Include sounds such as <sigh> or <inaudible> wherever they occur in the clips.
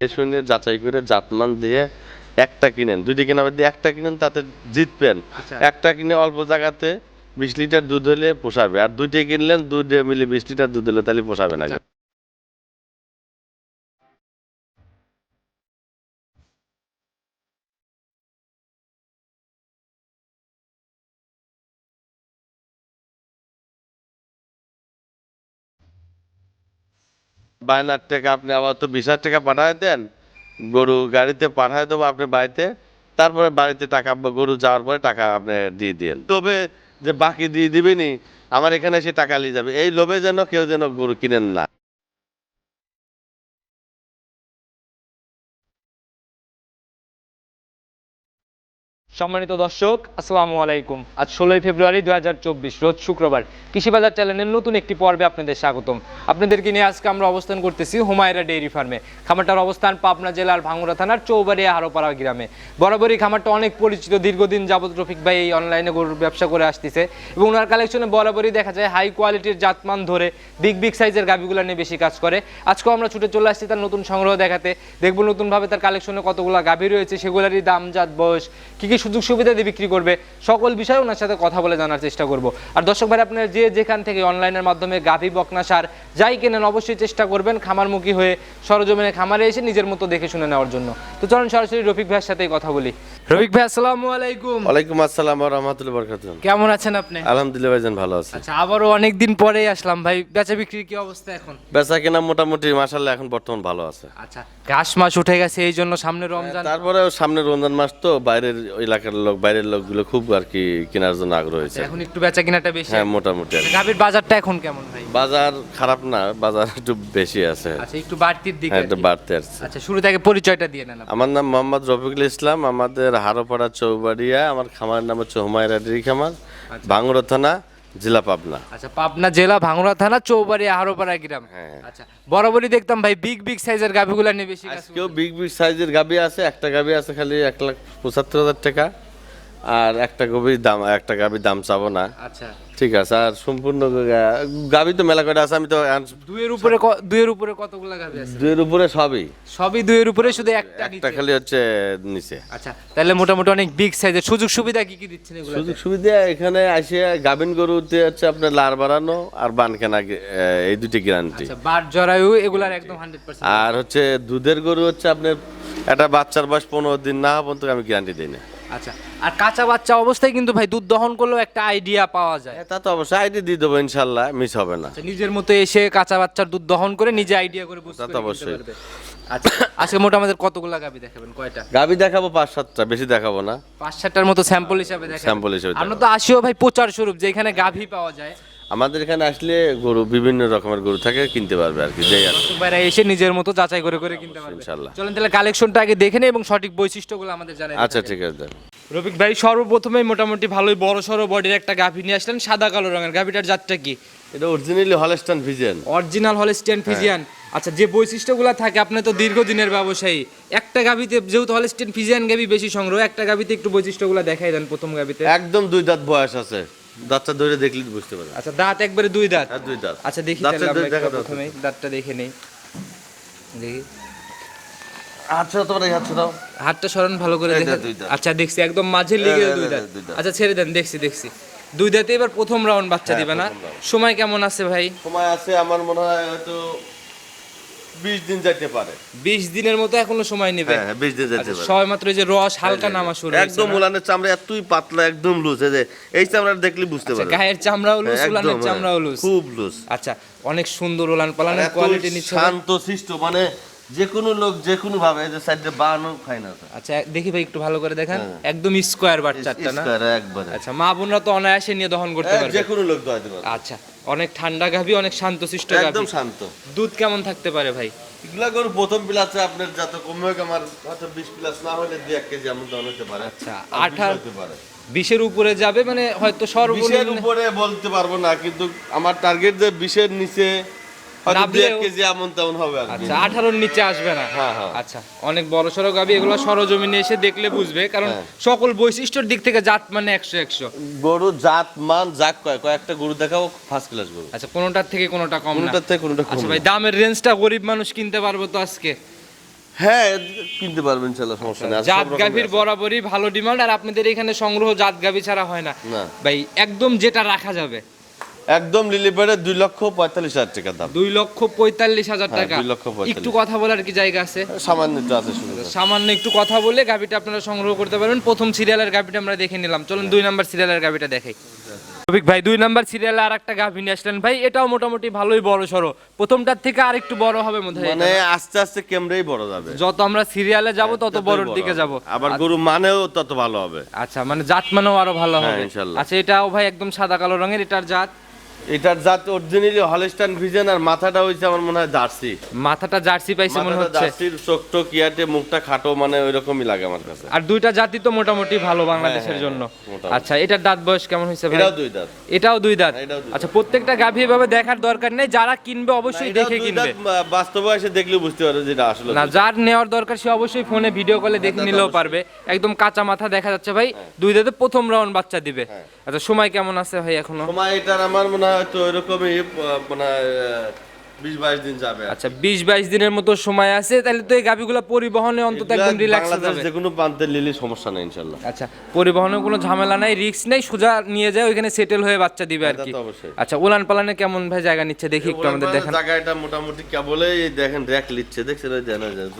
শুনে যাচাই করে জাতমান দিয়ে একটা কিনেন। দুইটি কেনা বাদ দিয়ে একটা কিনেন তাতে জিতবেন। আচ্ছা। একটা কিনে অল্প জায়গাতে বিশ লিটার দুধ হলে পোষাবে। আর দুইটি কিনলেন দুধ মিলে বিশ লিটার দুধ হলে তাহলে পোষাবে না। বায়নার টাকা আপনি আবার তো বিশ টাকা পাঠায় দেন, গরু গাড়িতে পাঠায় দেবো আপনি বাড়িতে, তারপরে বাড়িতে টাকা, গরু যাওয়ার পরে টাকা আপনি দিয়ে দিন। তবে যে বাকি দিয়ে দিবেনি আমার এখানে এসে টাকা নিয়ে যাবে। এই লোভে যেন কেউ যেন গরু কিনেন না। সম্মানিত দর্শক, আসসালামু আলাইকুম। আজ ষোলোই ফেব্রুয়ারি দু হাজার চব্বিশ, রোজ শুক্রবার। কৃষিবাজার চ্যানেলের নতুন একটি পর্বে আপনাদের স্বাগতম। আপনাদেরকে নিয়ে আজকে আমরা অবস্থান করতেছি হুমায়রা ডেইরি ফার্মে। খামারটার অবস্থান পাবনা জেলার ভাঙ্গুড়া থানার চৌবাড়িয়া হারোপাড়া গ্রামে। বরাবরই খামারটা অনেক পরিচিত, দীর্ঘদিন যাবত রফিক ভাই এই অনলাইনে গরুর ব্যবসা করে আসতেছে এবং ওনার কালেকশনে বরাবরই দেখা যায় হাই কোয়ালিটির জাতমান ধরে বিগ বিগ সাইজের গাভিগুলো নিয়ে বেশি কাজ করে। আজকেও আমরা ছুটে চলে আসছি তার নতুন সংগ্রহ দেখাতে। দেখব নতুনভাবে তার কালেকশনে কতগুলো গাভি রয়েছে, সেগুলোরই দাম, জাত, বয়স, কি কি সুযোগ সুবিধা দিয়ে বিক্রি করবে। সকল বিষয়ে ওনার সাথে কথা বলে জানার চেষ্টা করব। আর দর্শক ভাই, আপনার যে যেখান থেকে অনলাইনের মাধ্যমে গাভী, বকনা সার যাই কেনেন অবশ্যই চেষ্টা করবেন খামারমুখী হয়ে সরজমিনে খামারে এসে নিজের মতো দেখে শুনে নেওয়ার জন্য। তো চলুন সরাসরি রফিক ভাইয়ের সাথেই কথা বলি। রফিক ভাই আসসালামু আলাইকুম। ওয়ালাইকুম আসসালাম রহমতুল্লাহ বরকাত কেমন আছেন আপনি? আলহামদুলিল্লাহ ভাইজান ভালো আছে। আচ্ছা আবারও অনেক দিন পরেই আসলাম ভাই। বেচা বিক্রির কি অবস্থা এখন? বেচা কেনা মোটামুটি মাসাল্লাহ এখন বর্তমান ভালো আছে। আচ্ছা ঘাস মাস উঠে গেছে এই জন্য সামনে রমজান। তারপরে সামনে রমজান মাস তো বাইরের এলাকার লোক বাইরের লোকগুলো খুব আর কি কেনার জন্য আগ্রহ হয়েছে। এখন একটু বেচা কিনাটা বেশি। হ্যাঁ মোটামুটি। গাভীর বাজারটা এখন কেমন ভাই? বাজার খারাপ না বাজার একটু বেশি আছে। আচ্ছা একটু বাড়তির দিকে হ্যাঁ একটু। বাড়তে আসছে। আচ্ছা শুরু থেকে পরিচয়টা দিয়ে নেন আমার নাম মোহাম্মদ রফিকুল ইসলাম আমাদের হারোপাড়া চৌবাড়িয়া আমার খামারের নাম হচ্ছে হুমায়রা ডেরি খামার ভাঙড়া থানা জেলা পাবনা। আচ্ছা পাবনা জেলা ভাঙড়া থানা চৌবাড়িয়া হারোপাড়া গ্রাম। হ্যাঁ। আচ্ছা বরাবরই দেখতাম ভাই বিগ বিগ সাইজের গাভিগুলা নিয়ে বেশি কেউ আজকেও বিগ বিগ সাইজের গাভি আছে একটা গাভি আছে খালি এক লাখ পঁচাত্তর হাজার টাকা। আর একটা গভীর দাম একটা গাবির দাম চাবো না। আচ্ছা। ঠিক আছে আর সম্পূর্ণ গা- গাবি তো মেলা করে আছে আমি তো দুইয়ের উপরে দুইয়ের উপরে কতগুলা গাভি আছে? দুইয়ের উপরে সবই। সবই দুইয়ের উপরে শুধু একটা একটা খালি হচ্ছে নিচে। আচ্ছা তাহলে মোটামুটি অনেক বিগ সাইজের সুযোগ সুবিধা কি কি দিচ্ছেন এগুলো সুযোগ সুবিধা এখানে আসে গাভিন গরুতে হচ্ছে আপনার লার বাড়ানো আর বান কেনা এই দুটি গ্যারান্টি আচ্ছা বার জরায়ু এগুলার একদম হান্ড্রেড পার্সেন্ট আর হচ্ছে দুধের গরু হচ্ছে আপনার একটা বাচ্চার বয়স পনেরো দিন না পর্যন্ত আমি গ্যারান্টি দিই না। আচ্ছা আর কাঁচা বাচ্চা অবস্থায় কিন্তু ভাই দুধ দহন করলেও একটা আইডিয়া পাওয়া যায়। হ্যাঁ, তা তো অবশ্যই আইডি দিয়ে দেবো ইনশাল্লাহ মিস হবে না। আচ্ছা, নিজের মতো এসে কাঁচা বাচ্চার দুধ দহন করে নিজে আইডিয়া করে বুঝতে তা তো অবশ্যই। পারবে। আচ্ছা আজকে মোটামুটি কতগুলা গাবি দেখাবেন কয়টা? গাবি দেখাবো পাঁচ সাতটা বেশি দেখাবো না। পাঁচ সাতটার মতো স্যাম্পল হিসাবে দেখাবেন। Sample হিসাবে আমরা তো আসিও ভাই প্রচার স্বরূপ যেখানে গাভি পাওয়া যায় আমাদের এখানে আসলে গরু বিভিন্ন রকমের গরু থাকে কিনতে পারবে আর কি যেই আর বাইরে এসে নিজের মতো যাচাই করে করে কিনতে পারবে। ইনশাল্লাহ। চলেন তাহলে কালেকশনটা আগে দেখে নেই এবং সঠিক বৈশিষ্ট্যগুলো আমাদের জানাই আচ্ছা ঠিক আছে। দেন। রফিক ভাই সর্বপ্রথমেই মোটামুটি ভালোই বড় সড়ো বডির একটা গাভি নিয়ে আসলেন সাদা কালো রঙের। গাভিটার জাতটা কি? এটা originally Holstein Friesian original Holstein Friesian আচ্ছা যে বৈশিষ্ট্যগুলো থাকে আপনি তো দীর্ঘদিনের ব্যবসায়ী। একটা গাভিতে যেহেতু হলস্টিয়ান ফিজিয়ান গাভি বেশি সংগ্রহ একটা গাভিতে একটু বৈশিষ্ট্যগুলো দেখাই দেন প্রথম গাভিতে। একদম দুই দাঁত বয়স আছে। দাঁতটা ধরে দেখলে বুঝতে পারবে আচ্ছা দাঁত একবারে দুই দাঁত? হ্যাঁ দুই দাঁত। আচ্ছা দেখি দাঁতটা দেখা একবার দাঁতটা দেখে নেই। দেখি। আচ্ছা তোমার এই হাতটা দাও। হাতটা সরান ভালো করে দেখে। আচ্ছা দেখছি একদম মাঝে লেগে দাঁত। দুই দাঁত। আচ্ছা ছেড়ে দেন দেখছি দেখছি। দুই দাঁতে এবার প্রথম রাউন্ড বাচ্চা হ্যাঁ, দিবে না? সময় কেমন আছে ভাই? সময় আছে আমার মনে হয় হয়তো বিশ দিন যাইতে পারে। বিশ দিনের মতো এখনও সময় নেবে। হ্যাঁ হ্যাঁ বিশ দিন যাইতে আচ্ছা, পারে। সময় মাত্র এই যে রস হালকা নামা শুরু একদম? উলানের চামড়া এতই পাতলা একদম লুজ এই যে এই চামড়া দেখলে বুঝতে আচ্ছা, পারবে। গায়ের চামড়াও লুজ হ্যাঁ, উলানের একদম, চামড়াও হ্যাঁ, লুজ খুব লুজ আচ্ছা অনেক সুন্দর উলান পালানের কোয়ালিটি নিচ্ছে। শান্ত শিষ্ট মানে যে কোনো লোক যে কোনো ভাবে যে সাইডে বানো খায় না আচ্ছা দেখি ভাই একটু ভালো করে দেখেন। একদম স্কোয়ার বাচ্চাটা না? স্কয়ার একবারে। আচ্ছা মা বোনরা তো অনায়াসে নিয়ে দহন করতে হ্যাঁ, পারবে। যে কোনো লোক দোয়াইতে পারবে। আচ্ছা অনেক ঠান্ডা গাভী অনেক শান্তশিষ্ট গাভী। একদম শান্ত। দুধ কেমন থাকতে পারে ভাই? এগুলা গরু প্রথম প্লাসে আপনার যত কমে হোক আমার হয়তো বিশ প্লাস না হলে দুই এক কেজি এমন দাম হতে পারে। আচ্ছা, আর বিশ আঠার- হতে পারে। বিশের উপরে যাবে মানে হয়তো বিশের সর্বনিম্ন উপরে বলতে পারব না কিন্তু আমার টার্গেট যে বিশের নিচে হয়তো দুই এক নামলেও- কেজি এমন তেমন হবে আচ্ছা আঠারোর নিচে আসবে না। আচ্ছা অনেক বড় সড়ো গাভী এগুলো সরজমিনে এসে দেখলে বুঝবে কারণ। সকল বৈশিষ্ট্যর দিক থেকে জাত মানে একশো একশো। গরু জাত মান জাক কয় কয়েকটা গরু দেখাও ফার্স্ট ক্লাস গরু। আচ্ছা কোনোটার থেকে কোনোটা কম না। কোনটার থেকে কোনটা কম আচ্ছা ভাই দামের রেঞ্জটা গরিব মানুষ কিনতে পারব তো আজকে? হ্যাঁ কিনতে পারবেন সমস্যা নেই। জাত গাভীর বরাবরই ভালো ডিমান্ড আর আপনাদের এখানে সংগ্রহ জাত গাভী ছাড়া হয় না। ভাই একদম যেটা রাখা যাবে। একদম লিলি পেড়ে দুই লক্ষ পঁয়তাল্লিশ হাজার টাকা দাম। দুই লক্ষ পঁয়তাল্লিশ হাজার হ্যাঁ, টাকা। দুই লক্ষ একটু কথা বলার কি জায়গা আছে? সামান্য একটু আছে সামান্য একটু কথা বলে গাভিটা আপনারা সংগ্রহ করতে পারবেন। প্রথম সিরিয়ালের গাভিটা আমরা দেখে নিলাম। চলুন দুই নাম্বার সিরিয়ালের গাভিটা দেখাই। রফিক ভাই দুই নাম্বার সিরিয়ালে আর একটা গাভি নিয়ে আসলেন। ভাই এটাও মোটামুটি ভালোই বড় সড়ো। প্রথমটার থেকে আর একটু বড় হবে মনে হয় মানে আস্তে আস্তে কেমরেই বড় যাবে। যত আমরা সিরিয়ালে যাব তত ততই বড়র বড় দিকে। যাব। আবার গরু মানেও তত ভালো হবে। আচ্ছা মানে জাত মানেও আরও ভালো হ্যাঁ, হবে। আচ্ছা এটাও ভাই একদম সাদা কালো রঙের এটার জাত? এটার জাত অরিজিনালি হলস্টাইন ভিজেন আর মাথাটা হইছে আমার মনে হয় জার্সি মাথাটা জার্সি পাইছে মনে হচ্ছে। জার্সির চোখ টোক ইয়াতে মুখটা খাটো মানে ওই রকমই লাগে আমার কাছে। আর দুইটা জাতি তো মোটামুটি ভালো বাংলাদেশের হ্যাঁ, জন্য। আচ্ছা এটার দাঁত বয়স কেমন হয়েছে ভাই? এটাও দুই দাঁত। এটাও দুই দাঁত? হ্যাঁ, আচ্ছা প্রত্যেকটা গাভী এভাবে দেখার দরকার নেই যারা কিনবে অবশ্যই দেখে কিনবে। বাস্তবে এসে দেখলে বুঝতে পারবে যেটা আসলে না যার নেওয়ার দরকার সে অবশ্যই ফোনে ভিডিও কলে দেখে হ্যাঁ, নিলেও পারবে। একদম কাঁচা মাথা দেখা যাচ্ছে ভাই দুই দাঁতে প্রথম রাউন্ড বাচ্চা দিবে। হ্যাঁ। আচ্ছা সময় কেমন আছে ভাই এখনও? সময় এটার আমার মনে হয় তো এরকমই মানে দিন যাবে আচ্ছা দিনের মতো সময় আছে তাহলে তো এই পরিবহনে অন্তত একদম রিল্যাক্স যাবে। যে কোনো প্রান্তে নিলে সমস্যা নেই ইনশাল্লাহ আচ্ছা পরিবহনে কোনো ঝামেলা নাই রিস্ক নেই সোজা নিয়ে যায় ওইখানে সেটেল হয়ে বাচ্চা দিবে আর কি। আচ্ছা উলান পালানে কেমন ভাই জায়গা নিচ্ছে? দেখি একটু আমাদের দেখেন। জায়গাটা মোটামুটি কেবলই দেখেন র্যাক লিচ্ছে দেখছেন? ওই জানা যায়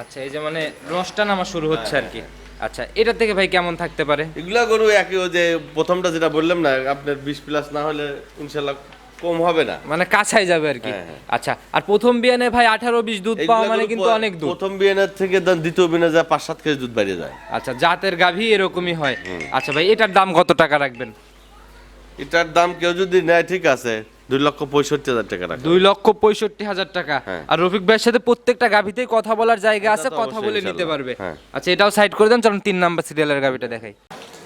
আচ্ছা এই যে মানে রসটা নামা শুরু হচ্ছে আর কি। আচ্ছা এটা থেকে ভাই কেমন থাকতে পারে? এগুলা গরু একই যে প্রথমটা যেটা বললাম না আপনার বিশ প্লাস না হলে ইনশাল্লাহ কম হবে না। মানে কাছাই যাবে আর কি। হ্যাঁ, হ্যাঁ। আচ্ছা আর প্রথম বিয়ানে ভাই আঠারো বিশ দুধ পাওয়া মানে কিন্তু অনেক দুধ। প্রথম বিয়ানের থেকে দ্বিতীয় বিয়ানে যায় পাঁচ সাত কেজি দুধ বাড়িয়ে যায়। আচ্ছা জাতের গাভী এরকমই হয়। আচ্ছা ভাই এটার দাম কত টাকা রাখবেন? এটার দাম কেউ যদি নেয় ঠিক আছে দুই লক্ষ পঁয়ষট্টি হাজার টাকা দুই লক্ষ পঁয়ষট্টি হাজার টাকা। হ্যাঁ। আর রফিক ভাইয়ের সাথে প্রত্যেকটা গাভীতেই কথা বলার জায়গা আছে কথা বলে নিতে পারবে। আচ্ছা এটাও সাইড করে দেন চলুন তিন নাম্বার সিরিয়ালের গাভীটা দেখাই।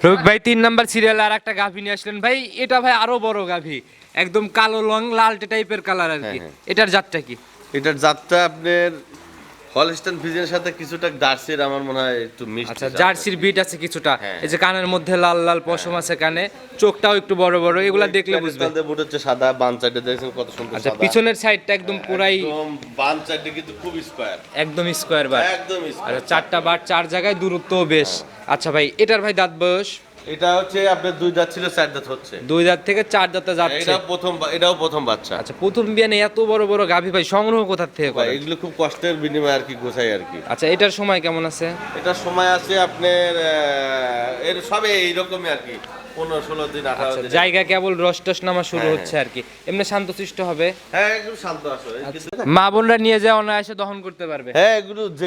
রফিক ভাই তিন নাম্বার সিরিয়াল আর একটা গাভী নিয়ে আসলেন। ভাই এটা ভাই আরও বড় গাভী। একদম কালো লং লালটে টাইপের কালার আর কি। হ্যাঁ, এটার জাতটা কি? এটার জাতটা আপনার হলস্টাইন ফিজের সাথে কিছুটা জার্সির আমার মনে হয় একটু মিষ্টি আচ্ছা জার্সির বিট আছে কিছুটা। হ্যাঁ। এই যে কানের মধ্যে লাল লাল পশম আছে কানে চোখটাও একটু বড় বড় এগুলা দেখলে বুঝবে। কান্দে বুট হচ্ছে সাদা বান সাইডে দেখছেন কত সুন্দর আচ্ছা পিছনের সাইডটা একদম পুরাই একদম বান সাইডে কিন্তু খুব স্কয়ার। একদম স্কোয়ার বার। একদম স্কয়ার। আচ্ছা চারটা বার চার জায়গায় দূরত্বও বেশ। আচ্ছা ভাই এটার ভাই দাঁত বয়স? এটা হচ্ছে আপনার দুই দাঁত ছিল চার দাঁত হচ্ছে। দুই দাঁত থেকে চার দাঁতে যাচ্ছে। এটা প্রথম এটাও প্রথম বাচ্চা। আচ্ছা প্রথম বিয়ানে এত বড় বড় গাভী ভাই সংগ্রহ কোথা থেকে করে? এগুলো খুব কষ্টের বিনিময়ে আর কি গোছাই আর কি। আচ্ছা এটার সময় কেমন আছে? এটার সময় আছে আপনার এর সবে এইরকমই আর কি। পনেরো ষোলো দিন আঠারো আচ্ছা দিন। জায়গা কেবল রস টস নামা শুরু হ্যাঁ, হচ্ছে আর কি। এমনি শান্তশিষ্ট হবে? হ্যাঁ একদম শান্ত আসো কিন্তু- মা বোনরা নিয়ে যায় অনায়াসে দহন করতে পারবে। হ্যাঁ এগুলো যে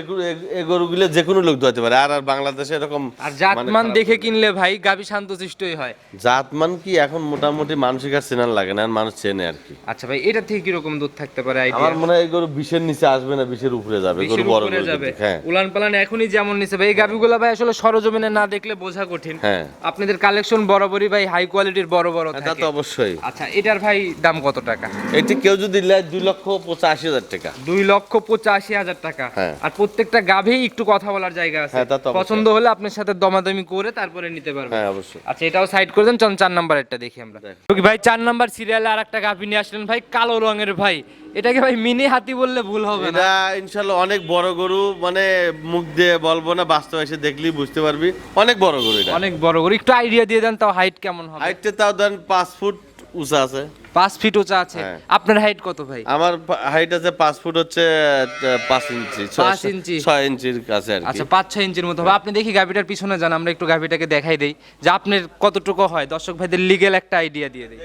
গরুগুলো যে কোনো লোক ধোয়াতে পারে। আর আর বাংলাদেশে এরকম আর জাতমান মানে দেখে কিনলে ভাই শান্তশিষ্টই হয়। জাতমান কি এখন মোটামুটি মানসিক আর চেনার লাগে না মানুষ চেনে আর কি। আচ্ছা ভাই এটা থেকে কীরকম দুধ থাকতে পারে আমার মনে হয় এই গরু বিশের নিচে আসবে না বিশের উপরে যাবে গরু বড় যাবে। হ্যাঁ। উলান পালান এখনই যেমন নিছে ভাই এই গাভিগুলো ভাই আসলে সরজমিনে না দেখলে বোঝা কঠিন। হ্যাঁ। আপনাদের কালেকশন বরাবরই ভাই হাই কোয়ালিটির বড় বড় হ্যাঁ, তা তো অবশ্যই। আচ্ছা এটার ভাই দাম কত টাকা? এটি কেউ যদি নেয় দুই লক্ষ পঁচাশি হাজার টাকা। দুই লক্ষ পঁচাশি হাজার টাকা। হ্যাঁ। আর প্রত্যেকটা গাভী একটু কথা বলার জায়গা আছে। হ্যাঁ, পছন্দ হলে আপনার সাথে দমাদমি করে তারপরে নিতে পারবেন। হ্যাঁ অবশ্যই। আচ্ছা এটাও সাইড করে দেন চল চার নাম্বার একটা দেখি। আমরা। ভাই চার নাম্বার সিরিয়ালে আর একটা গাভী নিয়ে আসলেন ভাই কালো রঙের ভাই। এটাকে ভাই মিনি হাতি বললে ভুল হবে না। এটা ইনশাল্লাহ অনেক বড় গরু মানে মুখ দিয়ে বলব না বাস্তব এসে দেখলেই বুঝতে পারবি। অনেক বড় গরু এটা। অনেক বড় করে একটু আইডিয়া দিয়ে দেন তাও হাইট কেমন হবে। হাইটটা তাও ধরেন পাঁচ ফুট উঁচা আছে। পাঁচ ফিট উঁচা আছে। হ্যাঁ। আপনার হাইট কত ভাই? আমার হাইট আছে পাঁচ ফুট হচ্ছে আহ, পাঁচ ইঞ্চি ছয়- পাঁচ ইঞ্চি। ছয় ইঞ্চির কাছে আর কি। আচ্ছা পাঁচ ছয় ইঞ্চির মতো। হবে আপনি দেখি গাভিটার পিছনে যান আমরা একটু গাভিটাকে দেখাই দেই। যে আপনার কতটুকু হয়? দর্শক ভাইদের লিগেল একটা আইডিয়া দিয়ে দেই।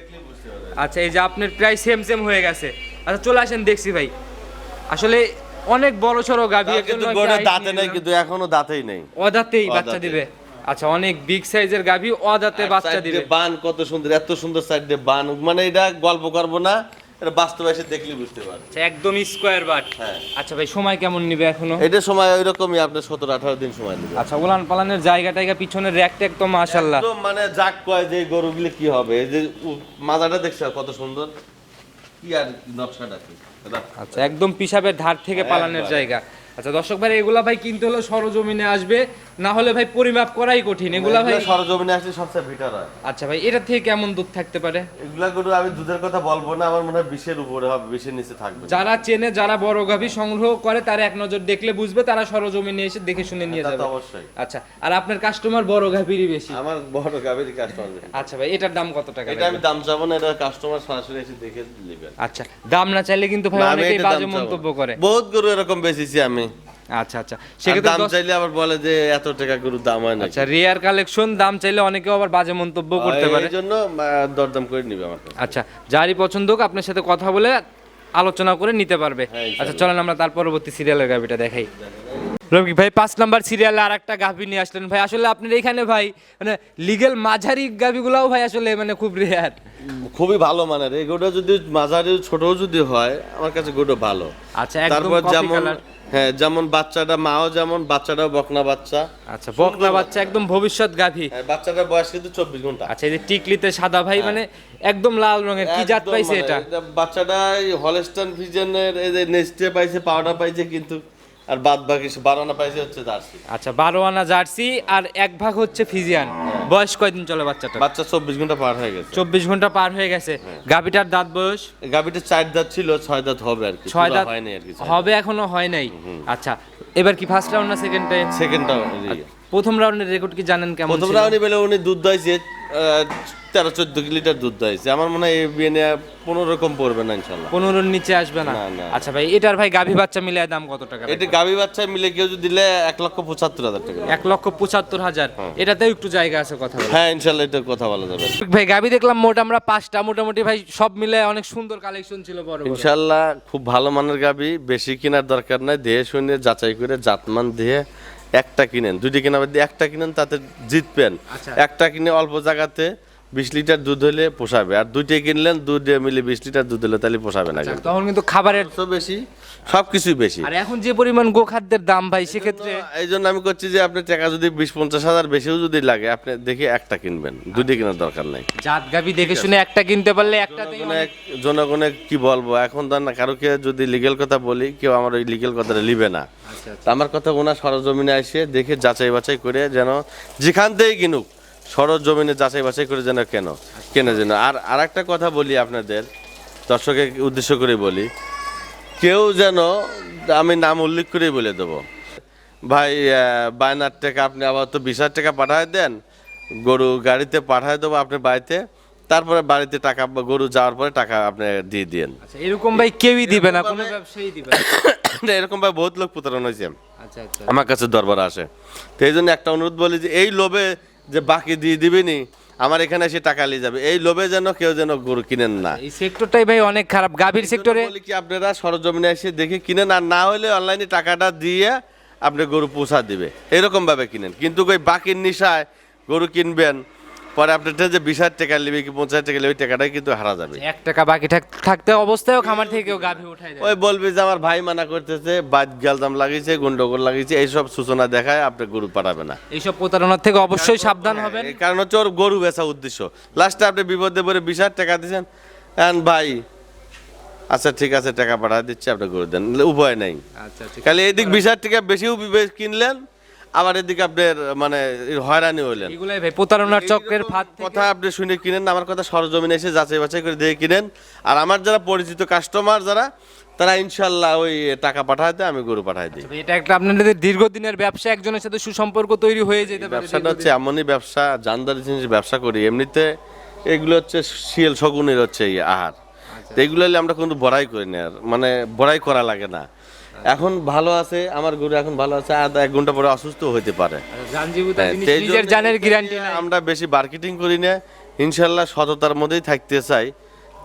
আচ্ছা এই যে আপনার প্রায় সেম সেম হয়ে গেছে। আচ্ছা চলে আসেন দেখছি ভাই। আসলে অনেক বড় সড়ো গাভি কিন্তু গরুটা দাঁতে নাই কিন্তু এখনও দাঁতেই নেই। অদাতেই বাচ্চা দিবে। আচ্ছা অনেক বিগ সাইজের গাভি অদাতে বাচ্চা দিবে। বান কত সুন্দর এত সুন্দর সাইড দিয়ে বান। মানে এটা গল্প করব না এটা বাস্তব এসে দেখলে বুঝতে পারবে। আচ্ছা একদম স্কোয়ার বাট হ্যাঁ। আচ্ছা ভাই সময় কেমন নিবে এখনও? এটা সময় ওই রকমই আপনার সতেরো আঠারো দিন সময় নেবে। আচ্ছা উলান পালানের জায়গা টাইগা পিছনের র্যাক ট্যাক তো মাশাল্লাহ মানে যাক কয় যে গরুগুলি কি হবে এই যে মাজাটা দেখছ কত সুন্দর? কি আর নকশাটা আচ্ছা একদম পিসাবের ধার থেকে পালানোর জায়গা। আচ্ছা দর্শক ভাই এগুলা ভাই কিনতে হলে সরজমিনে আসবে না হলে ভাই পরিমাপ করাই কঠিন। এগুলা ভাই সরজমিনে আসলে সবচেয়ে ভিটার হয়। আচ্ছা ভাই এটা থেকে কেমন দুধ থাকতে পারে? এগুলা গরু আমি দুধের কথা বলব না আমার মনে হয় বিশের উপরে হবে বিশের নিচে থাকবে। যারা চেনে যারা বড় গাভী সংগ্রহ করে তারা এক নজর দেখলে বুঝবে তারা সরজমিনে এসে দেখে শুনে নিয়ে যাবে। অবশ্যই। আচ্ছা আর আপনার কাস্টমার বড় গাভীরই বেশি? আমার বড় গাভীর কাস্টমার আচ্ছা ভাই এটার দাম কত টাকা এটা আমি দাম চাবো না এটা কাস্টমার সরাসরি এসে দেখে নেবেন আচ্ছা দাম না চাইলে কিন্তু ভাই অনেকেই বাজে মন্তব্য করে। বহুত গরু এরকম বেচেছি আমি। আচ্ছা আচ্ছা। সেক্ষেত্রে দাম চাইলে আবার বলে যে এত টাকা দাম হয় না আচ্ছা রেয়ার কালেকশন দাম চাইলে অনেকেও আবার বাজে মন্তব্য করতে পারে। এই জন্য দরদাম করে নিবে আমার আচ্ছা যারই পছন্দ হোক আপনার সাথে কথা বলে আলোচনা করে নিতে পারবে। হ্যাঁ, আচ্ছা চলেন আমরা তার পরবর্তী সিরিয়ালের দেখাই। রবি ভাই পাঁচ নাম্বার সিরিয়ালে আর একটা গাভি নিয়ে আসলেন। ভাই আসলে আপনার এখানে ভাই মানে লিগেল মাঝারি গাভিগুলাও ভাই আসলে মানে খুব রেয়ার খুবই ভালো মানের। এই গরুটা যদি মাঝারি ছোট যদি হয় আমার কাছে গরু ভালো। আচ্ছা তারপর যেমন হ্যাঁ যেমন বাচ্চাটা মাও যেমন বাচ্চাটাও বকনা বাচ্চা। আচ্ছা বকনা বাচ্চা একদম ভবিষ্যৎ গাভী হ্যাঁ, বাচ্চাটার বয়স কিন্তু চব্বিশ ঘণ্টা। আচ্ছা এই যে টিকলিতে সাদা ভাই মানে একদম লাল রঙের কি জাত হ্যাঁ। পাইছে মানে এটা? বাচ্চাটা হলস্টান ভিজনের এই যে নেস্টে পাইছে পাউডার পাইছে কিন্তু। আর বাদ বাকি বারোনা পাইছে হচ্ছে জার্সি। আচ্ছা বারো আনা জার্সি আর এক ভাগ হচ্ছে ফিজিয়ান। বয়স কয়দিন চলে বাচ্চাটা বাচ্চা চব্বিশ ঘণ্টা পার হয়ে গেছে। চব্বিশ ঘণ্টা পার হয়ে গেছে। গাভিটার দাঁত বয়স? গাভিটার চার দাঁত ছিল ছয় দাঁত হবে আর কি। ছয় দাঁত হয়নি আর কি হবে এখনও হয় নাই। আচ্ছা এবার কি ফার্স্ট রাউন্ড না সেকেন্ড টাইম সেকেন্ডটা প্রথম রাউন্ডের রেকর্ড কি জানেন কেমন প্রথম রাউন্ডে বেলে উনি দুধ দইছে তেরো চোদ্দ লিটার দুধ দইছে। আমার মনে হয় এই বিয়ে পনেরো রকম পড়বে না ইনশাল্লাহ। পনেরোর নিচে আসবে না। আচ্ছা ভাই এটার ভাই গাভী বাচ্চা মিলে দাম কত টাকা এটা গাবি বাচ্চা মিলে কেউ যদি দিলে এক লক্ষ পঁচাত্তর হাজার টাকা এক লক্ষ পঁচাত্তর হাজার। এটাতেও একটু জায়গা আছে কথা হ্যাঁ ইনশাল্লাহ এটা কথা বলা যাবে। ভাই গাভী দেখলাম মোট আমরা পাঁচটা। মোটামুটি ভাই সব মিলে অনেক সুন্দর কালেকশন ছিল বড় ইনশাল্লাহ খুব ভালো মানের গাবি বেশি কেনার দরকার নাই। দেহে শুনে যাচাই করে জাতমান দিয়ে একটা কিনেন দুইটা কেনা একটা কিনেন তাতে জিতবেন আচ্ছা। একটা কিনে অল্প জায়গাতে বিশ লিটার দুধ হলে পোষাবে। আর দুইটি কিনলেন দুধ মিলে বিশ লিটার দুধ হলে তাহলে পোষাবে না কিন্তু। তখন কিন্তু খাবারের তো বেশি সব কিছুই বেশি। আর এখন যে পরিমাণ গোখাদ্যের দাম ভাই সেক্ষেত্রে এই জন্য আমি করছি যে আপনি টাকা যদি বিশ পঞ্চাশ হাজার বেশিও যদি লাগে আপনি দেখে একটা কিনবেন। দুটি কেনার দরকার নাই। জাত গাভী দেখে শুনে একটা কিনতে পারলে একটা জনগণে কি বলব? এখন তো না কারোকে যদি লিগেল কথা বলি কেউ আমার ওই লিগেল কথাটা লিবে না। আচ্ছা আমার কথা ওনার সরজমিনে এসে দেখে যাচাই বাছাই করে যেন যেখান থেকেই কিনুক। সরজমিনে যাচাই বাছাই করে যেন কেন? কেনে যেন? আর আর একটা কথা বলি আপনাদের দর্শকের উদ্দেশ্য করে বলি কেউ যেন আমি নাম উল্লেখ করেই বলে দেবো। ভাই বায়নার টাকা আপনি আবার তো বিশ হাজার টাকা পাঠায় দেন গরু গাড়িতে পাঠায় দেবো আপনার বাড়িতে তারপরে বাড়িতে টাকা গরু যাওয়ার পরে টাকা আপনি দিয়ে দিন আচ্ছা এরকম ভাই কেউই দিবে না কোনো ব্যবসায়ী দিবে না। <coughs> এরকম ভাই বহুত লোক প্রতারণ হয়েছে। আচ্ছা আচ্ছা। আমার কাছে দরবার আসে। তো এই জন্য একটা অনুরোধ বলি যে এই লোভে যে বাকি দিয়ে দিবেনি আমার এখানে এসে টাকা নিয়ে যাবে। এই লোভে যেন কেউ যেন গরু কিনেন না। এই সেক্টরটাই ভাই অনেক খারাপ। গাভীর সেক্টরে বলি কি আপনারা সরজমিনে এসে দেখে কিনেন আর না হলে অনলাইনে টাকাটা দিয়ে আপনি গরু পোষা দিবে। এরকম ভাবে কিনেন। কিন্তু ওই বাকির নিশায় গরু কিনবেন পরে আপনার যে বিশ হাজার টাকা নেবে কি পঞ্চাশ টাকা নেবে ওই টাকাটাই কিন্তু হারা যাবে। এক টাকা বাকি থাকতে অবস্থায়ও খামার থেকেও গাভী উঠাই ওই বলবে যে আমার ভাই মানা করতেছে বাদ গালদাম লাগিয়েছে গন্ডগোল লাগিয়েছে এইসব সূচনা দেখায় আপনি গরু পাঠাবে না। এইসব প্রতারণার থেকে অবশ্যই সাবধান হবেন। কারণ হচ্ছে ওর গরু বেচা উদ্দেশ্য। লাস্টে আপনি বিপদে পড়ে বিশ হাজার টাকা দিচ্ছেন এন ভাই আচ্ছা ঠিক আছে টাকা পাঠা দিচ্ছি আপনি গরু দেন উপায় নেই। আচ্ছা খালি এদিক বিশ হাজার টাকা বেশিও কিনলেন আবার এদিকে আপনার মানে হয়রানি হইলেন। এগুলাই ভাই প্রতারণার চক্রের ফাঁদ কথা আপনি শুনে কিনেন না, আমার কথা সরজমিনে এসে যাচাই বাছাই করে দেখে কিনেন। আর আমার যারা পরিচিত কাস্টমার যারা তারা ইনশাল্লাহ ওই টাকা পাঠায় দেয় আমি গরু পাঠাই দিই। এটা একটা আপনাদের দীর্ঘদিনের ব্যবসা একজনের সাথে সুসম্পর্ক তৈরি হয়ে যেতে পারে ব্যবসাটা হচ্ছে এমনই ব্যবসা জানদারি জিনিস ব্যবসা করি। এমনিতে এগুলো হচ্ছে শিয়াল শগুনের হচ্ছে আহার। তো এগুলো আমরা কিন্তু বড়াই করি না আর মানে বড়াই করা লাগে না। এখন ভালো আছে আমার গরু এখন ভালো আছে আর এক ঘণ্টা পরে অসুস্থ হতে পারে। হ্যাঁ, নিজের জানের গ্যারান্টি আমরা বেশি মার্কেটিং করি না ইনশাল্লাহ সততার মধ্যেই থাকতে চাই।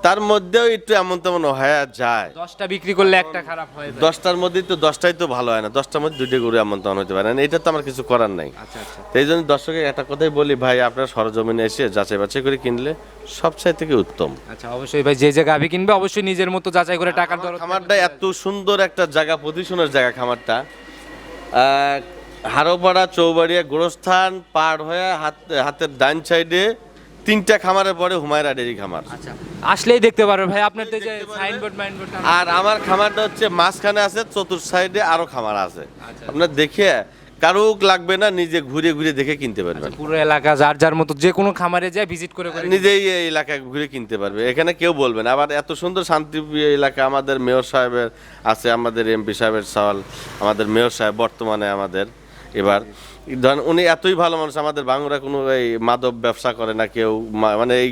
তার মধ্যেও একটু এমন তেমন হয়ে যায়। দশটা বিক্রি করলে একটা খারাপ হয় দশটার মধ্যেই তো দশটাই তো ভালো হয় না দশটার মধ্যে দুইটা গরু এমন তেমন হতে পারে না। এটা তো আমার কিছু করার নাই। আচ্ছা আচ্ছা। এই জন্য দর্শকের একটা কথাই বলি ভাই আপনার সরজমিনে এসে যাচাই বাছাই করে কিনলে সবচাই থেকে উত্তম। আচ্ছা অবশ্যই ভাই যে যে গাভী কিনবে অবশ্যই নিজের মতো যাচাই করে টাকার দর খামারটা এত সুন্দর একটা জায়গা পজিশনের জায়গা খামারটা। হারোপাড়া চৌবাড়িয়া গোরস্থান পার হয়ে হাত হাতের ডান সাইডে তিনটা খামারের পরে হুমায়রা ডেরি খামার। আচ্ছা আসলেই দেখতে পারবেন ভাই আপনার তো যে সাইনবোর্ড মাইনবোর্ড আর আমার খামারটা হচ্ছে মাঝখানে আছে চতুর্থ সাইডে আরও খামার আছে। আচ্ছা। আপনার দেখে কারও লাগবে না নিজে ঘুরে ঘুরে দেখে কিনতে পারবেন। পুরো এলাকা যার যার মতো যে কোনো খামারে যায় ভিজিট করে করে নিজেই এই এলাকা ঘুরে কিনতে পারবে। এখানে কেউ বলবে না। আবার এত সুন্দর শান্তিপ্রিয় এলাকা আমাদের মেয়র সাহেবের আছে আমাদের এমপি সাহেবের সওয়াল আমাদের মেয়র সাহেব বর্তমানে আমাদের এবার। ধরেন উনি এতই ভালো মানুষ আমাদের বাংলা কোনো এই মাদক ব্যবসা করে না কেউ মানে এই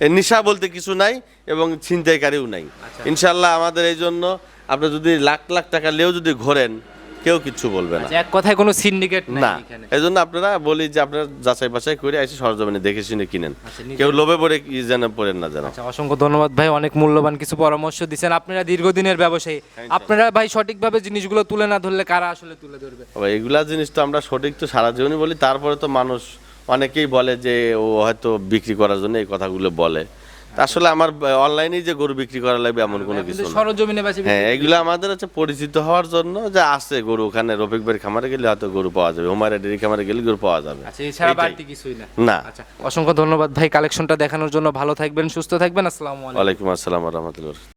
এই নেশা বলতে কিছু নাই এবং ছিনতাইকারীও নাই। ইনশাল্লাহ আমাদের এই জন্য আপনি যদি লাখ লাখ টাকা লেও যদি ঘোরেন কেউ কিছু বলবে না। আচ্ছা, এক কথায় কোনো সিন্ডিকেট না এই জন্য আপনারা বলি যে আপনারা যাচাই বাছাই করে এসে সরজমিনে দেখে শুনে কিনেন। আচ্ছা, কেউ লোভে পড়ে যেন পড়েন না যেন। আচ্ছা অসংখ্য ধন্যবাদ ভাই অনেক মূল্যবান কিছু পরামর্শ দিচ্ছেন আপনারা দীর্ঘদিনের ব্যবসায়ী। আপনারা ভাই সঠিকভাবে জিনিসগুলো তুলে না ধরলে কারা আসলে তুলে ধরবে? এগুলা জিনিস তো আমরা সঠিক তো সারা জীবনই বলি তারপরে তো মানুষ অনেকেই বলে যে ও হয়তো বিক্রি করার জন্য এই কথাগুলো বলে। আসলে আমার অনলাইনে যে গরু বিক্রি করা লাগবে এমন কোনো কিছু সরজমিনে হ্যাঁ এগুলো আমাদের হচ্ছে পরিচিত হওয়ার জন্য যে আছে গরু ওখানে রফিক ভাইয়ের খামারে গেলে হয়তো গরু পাওয়া যাবে হুমায়রা ডেরি খামারে গেলে গরু পাওয়া যাবে। আচ্ছা এছাড়া। বাড়তি কিছুই না? না। আচ্ছা অসংখ্য ধন্যবাদ ভাই কালেকশনটা দেখানোর জন্য ভালো থাকবেন সুস্থ থাকবেন আসসালামু আলাইকুম। ওয়ালাইকুম আসসালাম রহমতুল্লাহ